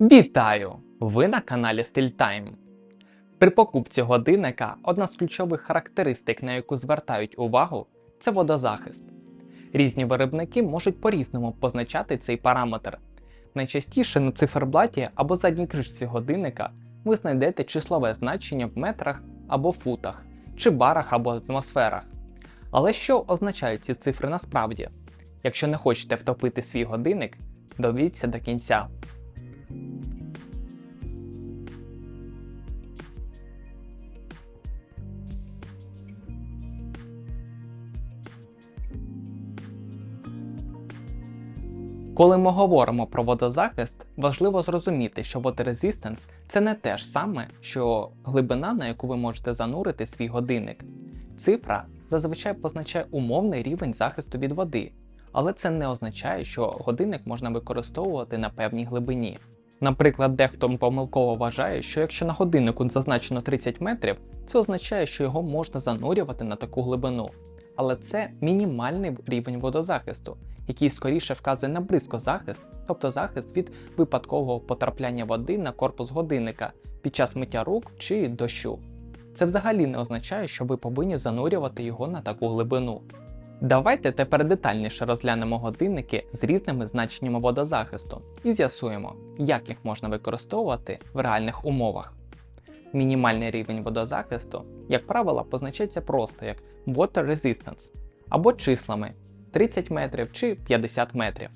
Вітаю! Ви на каналі StillTime. При покупці годинника одна з ключових характеристик, на яку звертають увагу, це водозахист. Різні виробники можуть по-різному позначати цей параметр. Найчастіше на циферблаті або задній кришці годинника ви знайдете числове значення в метрах або футах, чи барах або атмосферах. Але що означають ці цифри насправді? Якщо не хочете втопити свій годинник, довіться до кінця. Коли ми говоримо про водозахист, важливо зрозуміти, що Resistance – це не те ж саме, що глибина, на яку ви можете занурити свій годинник. Цифра зазвичай позначає умовний рівень захисту від води, але це не означає, що годинник можна використовувати на певній глибині. Наприклад, дехто помилково вважає, що якщо на годиннику зазначено 30 метрів, це означає, що його можна занурювати на таку глибину. Але це мінімальний рівень водозахисту, який скоріше вказує на бризкозахист, тобто захист від випадкового потрапляння води на корпус годинника під час миття рук чи дощу. Це взагалі не означає, що ви повинні занурювати його на таку глибину. Давайте тепер детальніше розглянемо годинники з різними значеннями водозахисту і з'ясуємо, як їх можна використовувати в реальних умовах. Мінімальний рівень водозахисту, як правило, позначається просто як Water Resistance або числами 30 метрів чи 50 метрів.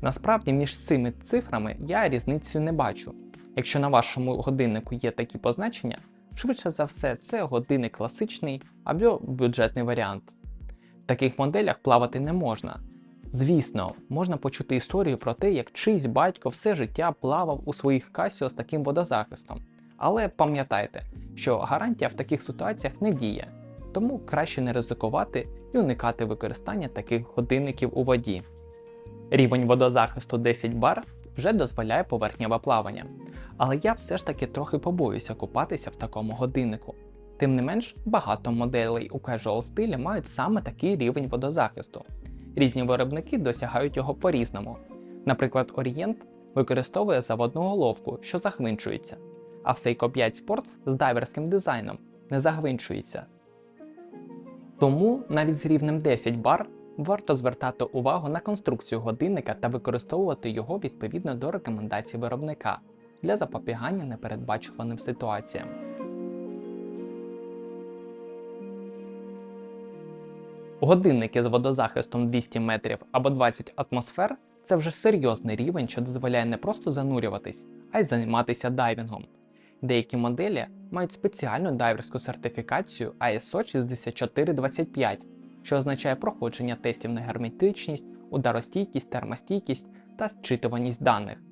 Насправді між цими цифрами я різницю не бачу. Якщо на вашому годиннику є такі позначення, швидше за все це годинник класичний або бюджетний варіант. В таких моделях плавати не можна. Звісно, можна почути історію про те, як чийсь батько все життя плавав у своїх Casio з таким водозахистом. Але пам'ятайте, що гарантія в таких ситуаціях не діє, тому краще не ризикувати і уникати використання таких годинників у воді. Рівень водозахисту 10 бар вже дозволяє поверхневе плавання, але я все ж таки трохи побоюся купатися в такому годиннику. Тим не менш, багато моделей у casual стилі мають саме такий рівень водозахисту. Різні виробники досягають його по-різному. Наприклад, Orient використовує заводну головку, що загвинчується, а Seiko 5 Sports з дайверським дизайном не загвинчується. Тому навіть з рівнем 10 бар варто звертати увагу на конструкцію годинника та використовувати його відповідно до рекомендацій виробника для запобігання непередбачуваним ситуаціям. Годинники з водозахистом 200 метрів або 20 атмосфер це вже серйозний рівень, що дозволяє не просто занурюватись, а й займатися дайвінгом. Деякі моделі мають спеціальну дайверську сертифікацію ISO 6425, що означає проходження тестів на герметичність, ударостійкість, термостійкість та зчитуваність даних.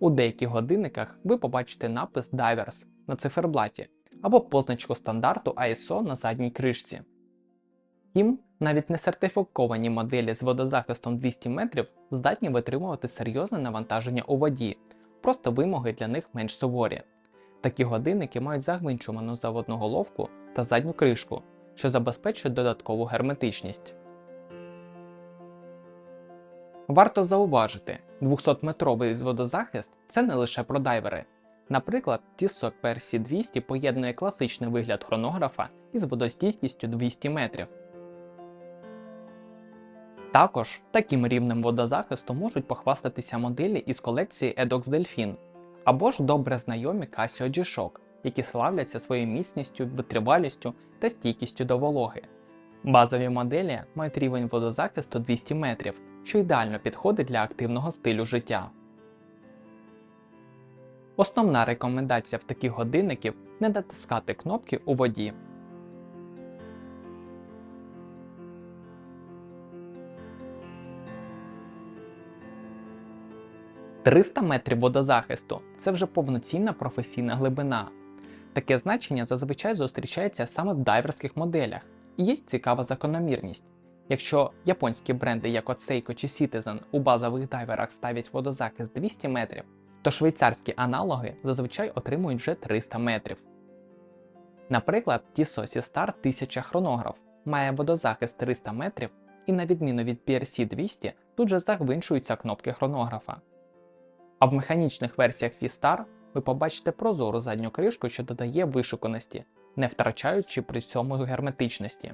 У деяких годинниках ви побачите напис Divers на циферблаті або позначку стандарту ISO на задній кришці. Втім, навіть не сертифіковані моделі з водозахистом 200 метрів здатні витримувати серйозне навантаження у воді, просто вимоги для них менш суворі. Такі годинники мають загвинчувану заводну головку та задню кришку, що забезпечує додаткову герметичність. Варто зауважити, 200-метровий водозахист це не лише про дайвери. Наприклад, Tissot PRC200 поєднує класичний вигляд хронографа із водостійкістю 200 метрів. Також таким рівнем водозахисту можуть похвастатися моделі із колекції Edox Delfin або ж добре знайомі Casio G-Shock, які славляться своєю міцністю, витривалістю та стійкістю до вологи. Базові моделі мають рівень водозахисту 200 метрів, що ідеально підходить для активного стилю життя. Основна рекомендація в таких годинників не натискати кнопки у воді. «300 метрів водозахисту це вже повноцінна професійна глибина. Таке значення зазвичай зустрічається саме в дайверських моделях, і є цікава закономірність. Якщо японські бренди, як от Seiko чи Citizen, у базових дайверах ставлять водозахист 200 метрів, то швейцарські аналоги зазвичай отримують вже 300 метрів. Наприклад, Tissot Star 1000 хронограф має водозахист 300 метрів, і на відміну від PRC 200, тут же загвинчуються кнопки хронографа. А в механічних версіях C-Star ви побачите прозору задню кришку, що додає вишуканості, не втрачаючи при цьому герметичності.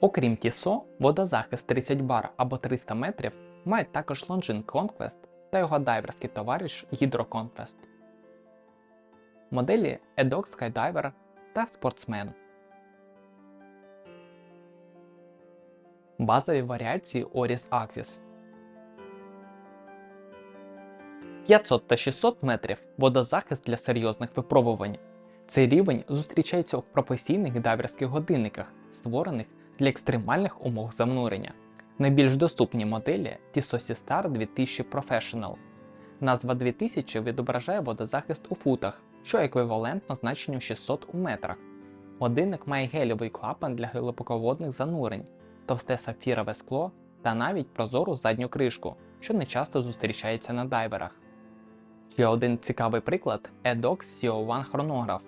Окрім TISO, водозахист 30 бар або 300 метрів мають також Longines Conquest та його дайверський товариш Hydro Conquest. Моделі Edox Skydiver та Sportsman. Базові варіації Oris Aquis 500 та 600 метрів водозахист для серйозних випробувань. Цей рівень зустрічається в професійних дайверських годинниках, створених для екстремальних умов занурення. Найбільш доступні моделі Tissot Star 2000 Professional. Назва 2000 відображає водозахист у футах, що еквівалентно значенню 600 у метрах. Годинник має гелєвий клапан для глибоководних занурень, товсте сапфірове скло та навіть прозору задню кришку, що не часто зустрічається на дайверах. Ще один цікавий приклад Edox CO1 хронограф.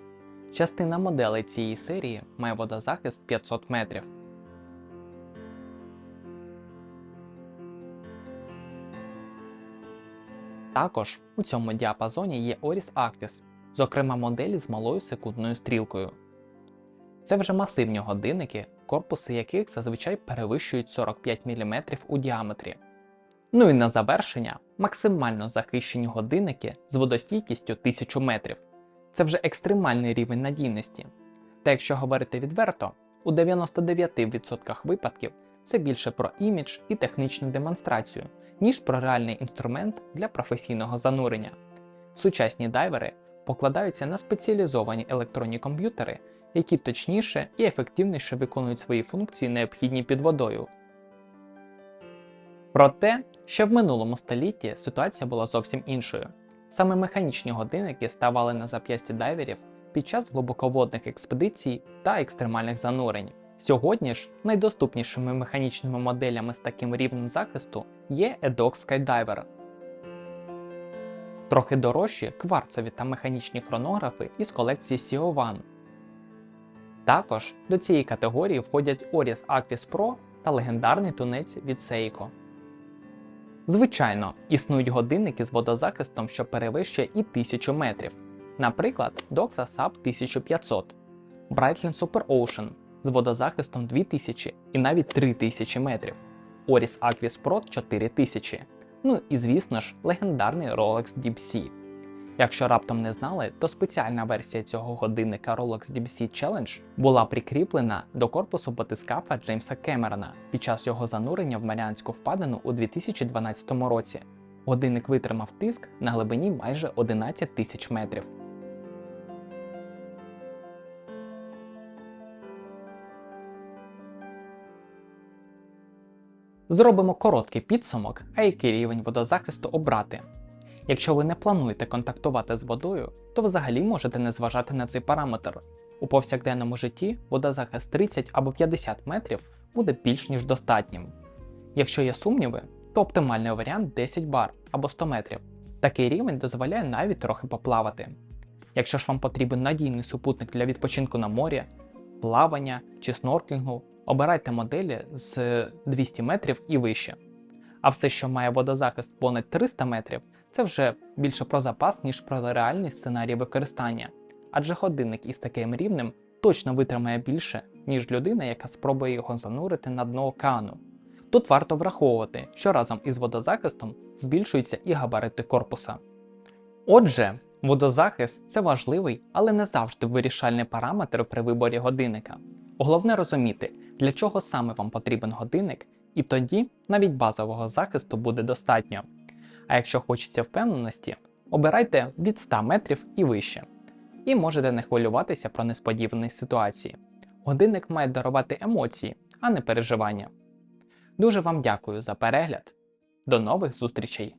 Частина моделей цієї серії має водозахист 500 метрів. Також у цьому діапазоні є Oris Actis, зокрема моделі з малою секундною стрілкою. Це вже масивні годинники, корпуси яких зазвичай перевищують 45 мм у діаметрі. Ну і на завершення максимально захищені годинники з водостійкістю 1000 метрів. Це вже екстремальний рівень надійності. Та якщо говорити відверто, у 99% випадків це більше про імідж і технічну демонстрацію, ніж про реальний інструмент для професійного занурення. Сучасні дайвери покладаються на спеціалізовані електронні комп'ютери, які точніше і ефективніше виконують свої функції, необхідні під водою. Проте, ще в минулому столітті ситуація була зовсім іншою. Саме механічні годинники ставали на зап'ясті дайверів під час глибоководних експедицій та екстремальних занурень. Сьогодні ж найдоступнішими механічними моделями з таким рівнем захисту є Edox Skydiver. Трохи дорожчі кварцеві та механічні хронографи із колекції CO1. Також до цієї категорії входять Oris Aquis Pro та легендарний тунець від Seiko. Звичайно, існують годинники з водозахистом, що перевищує і 1000 метрів. Наприклад, Doxa Sub 1500, Breitling Super Ocean з водозахистом 2000 і навіть 3000 метрів, Oris Aquis Pro 4000. Ну і звісно ж, легендарний Rolex Deep Sea. Якщо раптом не знали, то спеціальна версія цього годинника Rolex DBC Challenge була прикріплена до корпусу батискафа Джеймса Кемерона під час його занурення в Маріанську впадину у 2012 році. Годинник витримав тиск на глибині майже 11 тисяч метрів. Зробимо короткий підсумок, а який рівень водозахисту обрати. Якщо ви не плануєте контактувати з водою, то взагалі можете не зважати на цей параметр. У повсякденному житті водозахист 30 або 50 метрів буде більш ніж достатнім. Якщо є сумніви, то оптимальний варіант 10 бар або 100 метрів. Такий рівень дозволяє навіть трохи поплавати. Якщо ж вам потрібен надійний супутник для відпочинку на морі, плавання чи снорклінгу, обирайте моделі з 200 метрів і вище. А все, що має водозахист понад 300 метрів, це вже більше про запас, ніж про реальний сценарій використання. Адже годинник із таким рівнем точно витримає більше, ніж людина, яка спробує його занурити на дно океану. Тут варто враховувати, що разом із водозахистом збільшуються і габарити корпуса. Отже, водозахист це важливий, але не завжди вирішальний параметр при виборі годинника. Головне розуміти, для чого саме вам потрібен годинник, і тоді навіть базового захисту буде достатньо. А якщо хочеться впевненості, обирайте від 100 метрів і вище. І можете не хвилюватися про несподівані ситуації. Годинник має дарувати емоції, а не переживання. Дуже вам дякую за перегляд. До нових зустрічей!